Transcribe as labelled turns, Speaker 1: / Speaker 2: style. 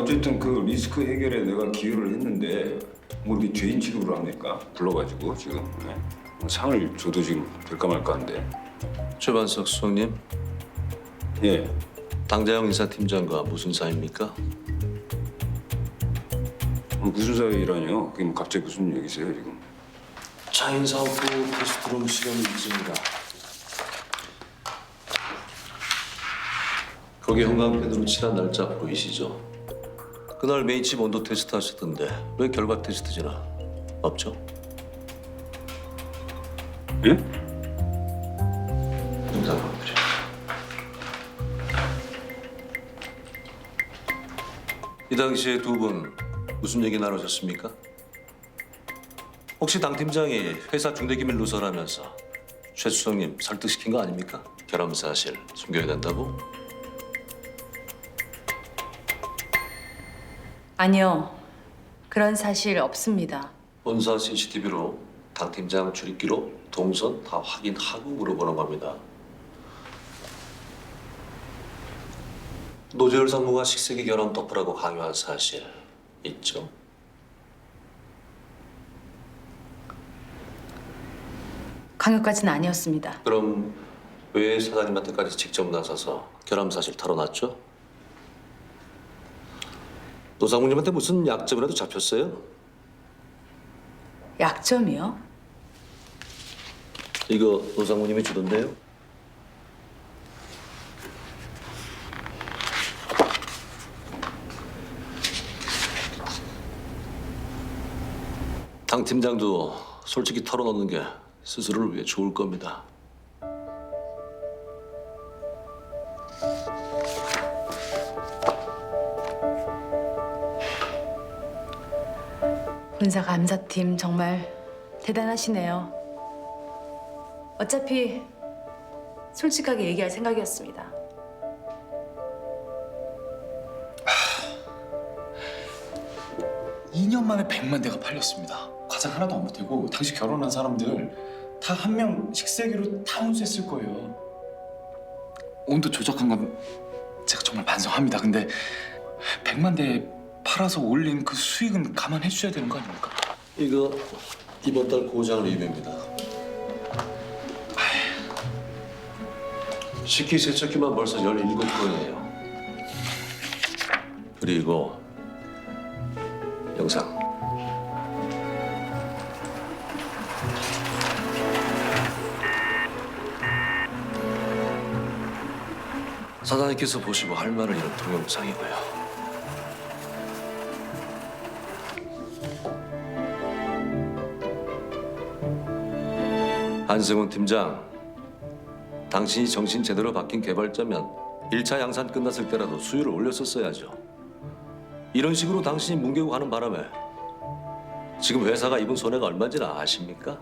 Speaker 1: 어쨌든 그 리스크 해결에 내가 기여를 했는데 뭐 이렇게 죄인 취급을 합니까? 불러가지고 지금 네? 뭐 상을 줘도 지금 될까 말까 한데
Speaker 2: 최반석 수석님,
Speaker 1: 예
Speaker 2: 당자영 인사팀장과 무슨 사이입니까?
Speaker 1: 뭐 무슨 사이라뇨? 그게 뭐 갑자기 무슨 얘기세요 지금?
Speaker 2: 차인 사업부 테스트룸 실험 일지입니다. 거기 형광펜으로 칠한 날짜 보이시죠? 그날 메인칩 온도 테스트 하셨던데 왜 결과 테스트지나 없죠?
Speaker 1: 예?
Speaker 2: 영상들이 이 당시에 두 분 무슨 얘기 나누셨습니까? 혹시 당 팀장이 회사 중대기밀 누설하면서 최 수석님 설득시킨 거 아닙니까? 결함 사실 숨겨야 된다고?
Speaker 3: 아니요. 그런 사실 없습니다.
Speaker 2: 본사 CCTV로 당 팀장 출입기록, 동선 다 확인하고 물어보는 겁니다. 노재열 상무가 식세기 결혼 덮으라고 강요한 사실 있죠?
Speaker 3: 강요까지는 아니었습니다.
Speaker 2: 그럼 왜 사장님한테까지 직접 나서서 결함 사실 털어놨죠? 노상무님한테 무슨 약점이라도 잡혔어요?
Speaker 3: 약점이요?
Speaker 2: 이거 노상무님이 주던데요? 당 팀장도 솔직히 털어놓는 게 스스로를 위해 좋을 겁니다.
Speaker 3: 군사 감사팀 정말 대단하시네요. 어차피 솔직하게 얘기할 생각이었습니다.
Speaker 4: 이 년 만에 100만 대가 팔렸습니다. 과장 하나도 안 보태고 당시 결혼한 사람들 다 한 명 식세기로 다 혼수했을 거예요. 온도 조작한 건 제가 정말 반성합니다. 근데 100만 대 팔아서 올린 그 수익은 감안해 주셔야 되는 거 아닙니까?
Speaker 2: 이거 이번 달 고장 리뷰입니다. 식기 세척기만 벌써 17건이에요. 그리고 영상. 사장님께서 보시고 할 말을 잃은 동영상이고요. 한승훈 팀장, 당신이 정신 제대로 박힌 개발자면 1차 양산 끝났을 때라도 수율을 올렸었어야죠. 이런 식으로 당신이 뭉개고 가는 바람에 지금 회사가 입은 손해가 얼마인지는 아십니까?